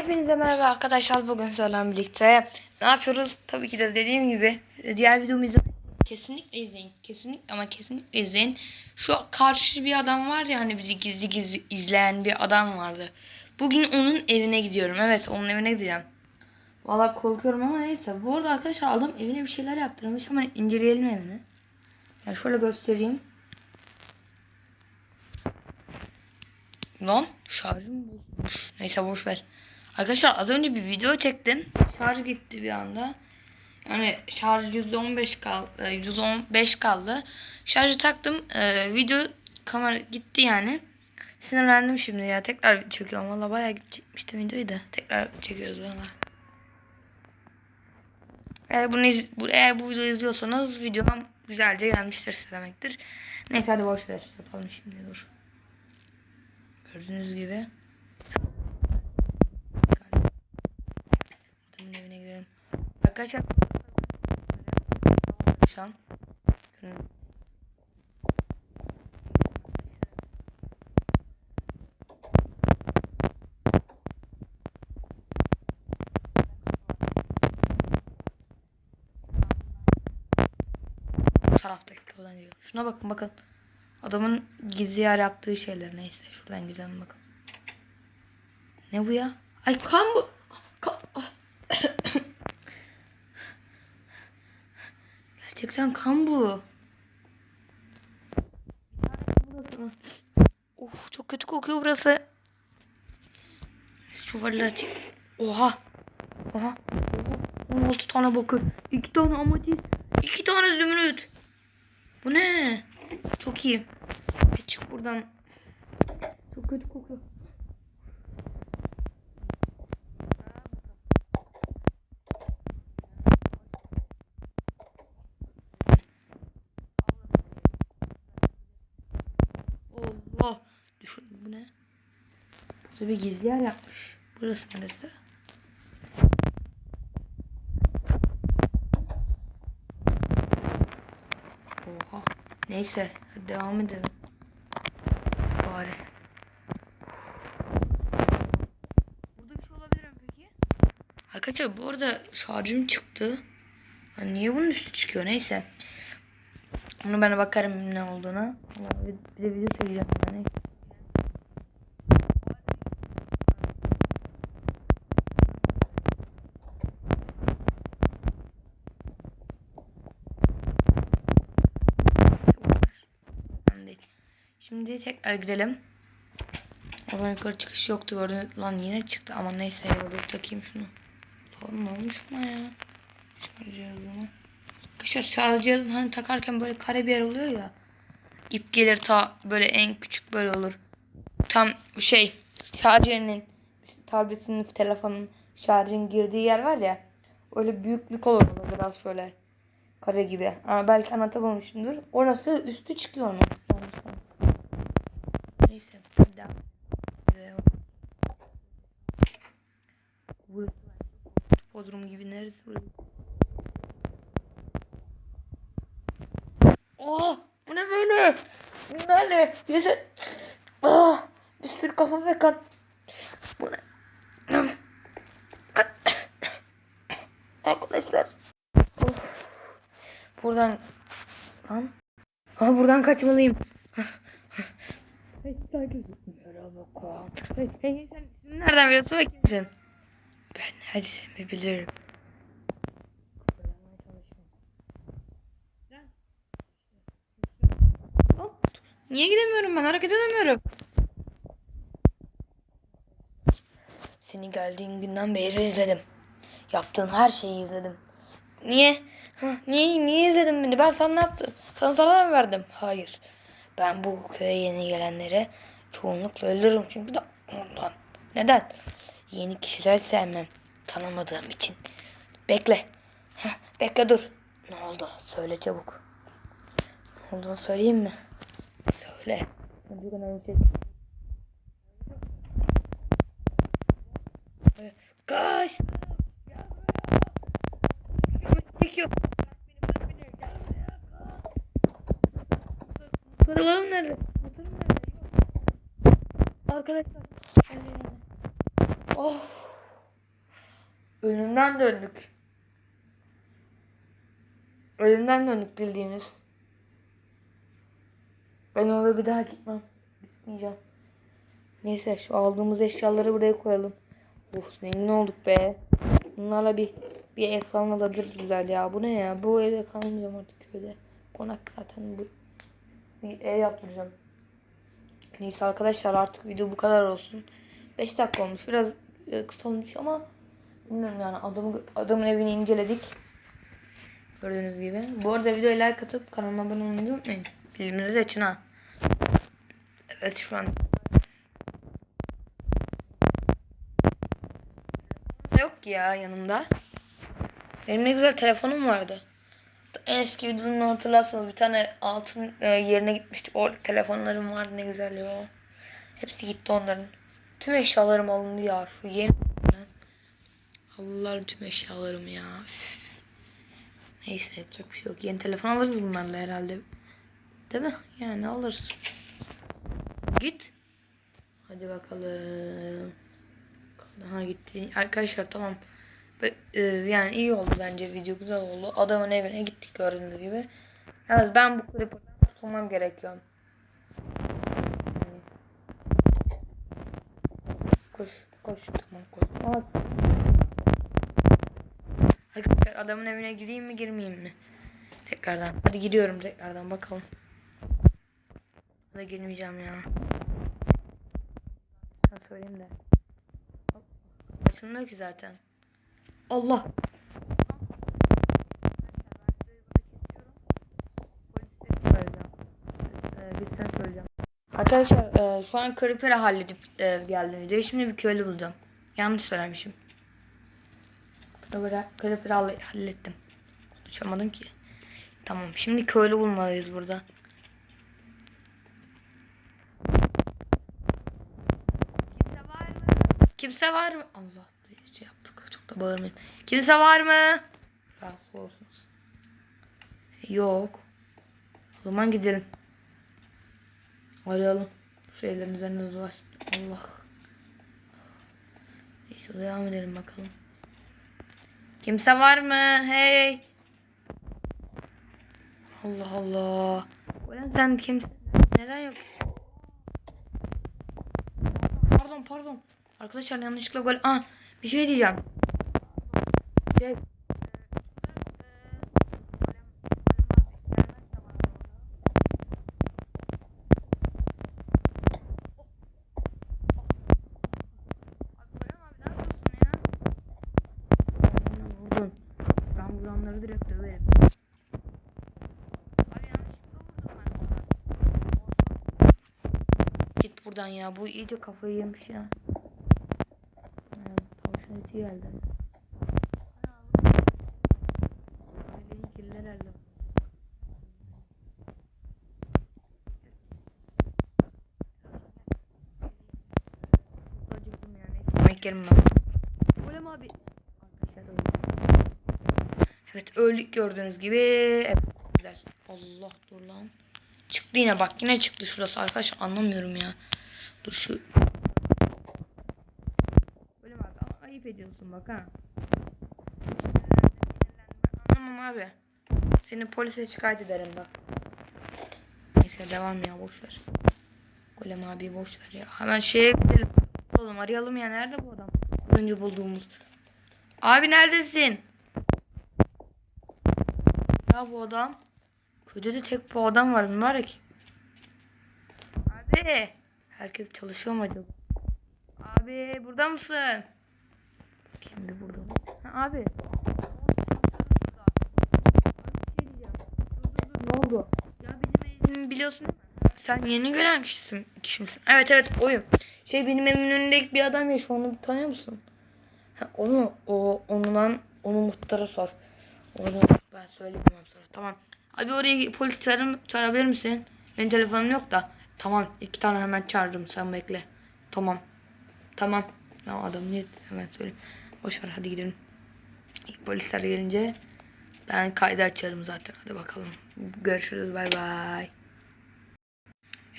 Hepinize merhaba arkadaşlar. Bugün sizlerle birlikte ne yapıyoruz? Tabii ki de dediğim gibi diğer videomu izlemeyi kesinlikle izleyin. Kesinlikle ama kesinlikle izleyin. Şu karşı bir adam var ya hani bizi gizli gizli izleyen bir adam vardı. Bugün onun evine gidiyorum. Evet onun evine gideceğim. Valla korkuyorum ama neyse. Bu arada arkadaşlar adam evine bir şeyler yaptırmış. Hemen inceleyelim evini. Yani şöyle göstereyim. Lan şarjım bozulmuş. Neyse boş ver. Arkadaşlar az önce bir video çektim. Şarj gitti bir anda. Yani şarj %15 kaldı. %15 kaldı. Şarjı taktım. Ee, video kamera gitti yani. Sinirlendim şimdi ya. Tekrar çekiyorum. Valla bayağı çekmiştim videoyu da. Tekrar çekiyoruz valla. Eğer bunu iz- bu, eğer bu videoyu izliyorsanız videom güzelce gelmiştir demektir. Neyse hadi boş ver. Yapalım şimdi dur. Gördüğünüz gibi. Adamın evine girelim. Arkadaşlar şu an taraftaki kapıdan geliyor. Şuna bakın bakın. Adamın gizli yer yaptığı şeyler neyse. Şuradan girelim bakın. Ne bu ya? Ay kan bu. Kan. Ah. Gerçekten kan bu. Of çok kötü kokuyor burası. Varlığı çek. Oha. Oha. 16 tane bakır. 2 tane amatist. 2 tane zümrüt. Bu ne? Çok iyi. Çık buradan. Çok kötü kokuyor. Allah. Düşün bu ne? Burada bir gizli yer yapmış. Burası neresi? Oha. Neyse. hadi Devam edelim. Bari. Burada bir şey olabilir mi peki? Arkadaşlar bu arada şarjım çıktı. Ha, niye bunun üstü çıkıyor? Neyse. Onu ben bakarım ne olduğuna. Bir, de video çekeceğim. Yani. Önemli değil. Şimdi tekrar gidelim. Oradan yukarı çıkış yoktu gördün. Lan yine çıktı ama neyse ya dur takayım şunu. Oğlum ne olmuş buna ya? Şarj cihazına. Arkadaşlar şarj cihazını hani takarken böyle kare bir yer oluyor ya. İp gelir ta böyle en küçük böyle olur. Tam şey şarj yerinin tabletinin telefonun şarjın girdiği yer var ya. Öyle büyüklük olur orada biraz şöyle kare gibi. Ama belki anlatamamışımdır. Orası üstü çıkıyor onun. Neyse. Devam. Ee, Burası Bodrum gibi neresi burası? Oh, bu ne böyle? Nerede? Birisi... Ah, bir sürü kafa ve kan. Bu ne? Arkadaşlar. Of. Buradan... Lan. Ah, buradan kaçmalıyım. Hey, sakin. Merhaba. Hey, hey, sen nereden biliyorsun ve kimsin? Her ismi bilirim. Hop. Niye gidemiyorum ben? Hareket edemiyorum. Seni geldiğin günden beri izledim. Yaptığın her şeyi izledim. Niye? Niye, niye izledin beni? Ben sana ne yaptım? Sana zarar mı verdim? Hayır. Ben bu köye yeni gelenleri çoğunlukla öldürürüm çünkü de ondan. Neden? Yeni kişiler sevmem. Tanımadığım için. Bekle. Heh, bekle dur. Ne oldu? Söyle çabuk. Ne olduğunu söyleyeyim mi? Söyle. Önemli şey. Kaç! Çekiyor. Nerede? Arkadaşlar. Oh. Ölümden döndük. Ölümden döndük bildiğiniz. Ben oraya bir daha gitmem. Gitmeyeceğim. Neyse şu aldığımız eşyaları buraya koyalım. Of zengin olduk be. Bunlarla bir bir ev falan alabiliriz güzel ya. Bu ne ya? Bu evde kalmayacağım artık köyde. Konak zaten bu. Bir ev yaptıracağım. Neyse arkadaşlar artık video bu kadar olsun. 5 dakika olmuş. Biraz e, kısa olmuş ama bilmiyorum yani adamı, adamın evini inceledik. Gördüğünüz gibi. Bu arada videoya like atıp kanalıma abone olmayı unutmayın. Bildirimleri de açın ha. Evet şu an yok ya yanımda. Benim ne güzel telefonum vardı. En eski videomu hatırlarsanız bir tane altın e, yerine gitmiştik. O telefonlarım vardı ne güzel ya. Hepsi gitti onların. Tüm eşyalarım alındı ya. Şu yeni Allah'ım tüm eşyalarım ya. Neyse yapacak bir şey yok. Yeni telefon alırız bunlarla herhalde. Değil mi? Yani alırız. Git. Hadi bakalım. Daha gitti. Arkadaşlar tamam. E, yani iyi oldu bence video güzel oldu. Adamın evine gittik gördüğünüz gibi. Yalnız ben bu creeper'dan kurtulmam gerekiyor. Koş koş tamam koş. Aa. Arkadaşlar adamın evine gireyim mi girmeyeyim mi? Tekrardan. Hadi gidiyorum tekrardan bakalım. Ve girmeyeceğim ya. Ben söyleyeyim de. Açılmıyor ki zaten. Allah. Arkadaşlar e, şu an Creeper'ı halledip e, geldim videoya. Şimdi bir köylü bulacağım. Yanlış söylemişim. Creeper'ı Creeper'ı halle- hallettim. Konuşamadım ki. Tamam. Şimdi köylü bulmalıyız burada. Kimse var mı? Kimse var mı? Allah bir şey yaptık. Çok da bağırmayayım. Kimse var mı? Rahatsız olsunuz. Yok. O zaman gidelim. Arayalım. Şu evlerin üzerinde dolaş. Allah. Neyse devam edelim bakalım. Kimse var mı? Hey. Allah Allah. Ulan sen kimsin? Neden yok? Pardon pardon. Arkadaşlar yanlışlıkla gol. Aa bir şey diyeceğim. Şey. Vurdun. Ben vuranları direkt döverim. Abi yanlışlıkla vurdum ben. Buradan ya. Bu iyice kafayı yemiş ya. Evet, tavşan eti geldi. Aileyi kirler elde. Acıktım yani. Yemek yerim ben. Golem abi. Arkadaşlar. Evet öldük gördüğünüz gibi. Evet. Allah dur lan. Çıktı yine bak yine çıktı şurası arkadaşlar anlamıyorum ya. Dur şu. Böyle bak ama ayıp ediyorsun bak ha. Anlamam abi. Seni polise şikayet ederim bak. Neyse devam ya boş ver. Golem abi boş ver ya. Hemen şeye gidelim. Oğlum arayalım ya nerede bu adam? Önce bulduğumuz. Abi neredesin? Ya bu adam. Köyde de tek bu adam var mübarek. Abi. Herkes çalışıyor mu acaba? Abi burada mısın? Bir burada mı? Ha, abi. Ne oldu? Ya benim evimi biliyorsun değil mi? Sen yeni gelen kişisin, kişi misin? Evet evet oyum. Şey benim evimin önündeki bir adam ya şu onu tanıyor musun? Ha, onu o onunla onu muhtara sor. Onu ben söyleyemem sonra. Tamam. Abi oraya polis çağırır, çağırabilir misin? Benim telefonum yok da. Tamam. iki tane hemen çağırırım. Sen bekle. Tamam. Tamam. Ya adam niye hemen söyleyeyim. Boş ver hadi gidelim. İlk polisler gelince ben kaydı açarım zaten. Hadi bakalım. Görüşürüz. Bay bay.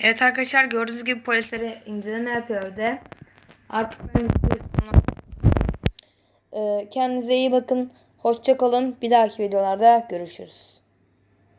Evet arkadaşlar gördüğünüz gibi polislere inceleme yapıyor evde. Artık ben Ee, kendinize iyi bakın. Hoşça kalın. Bir dahaki videolarda görüşürüz.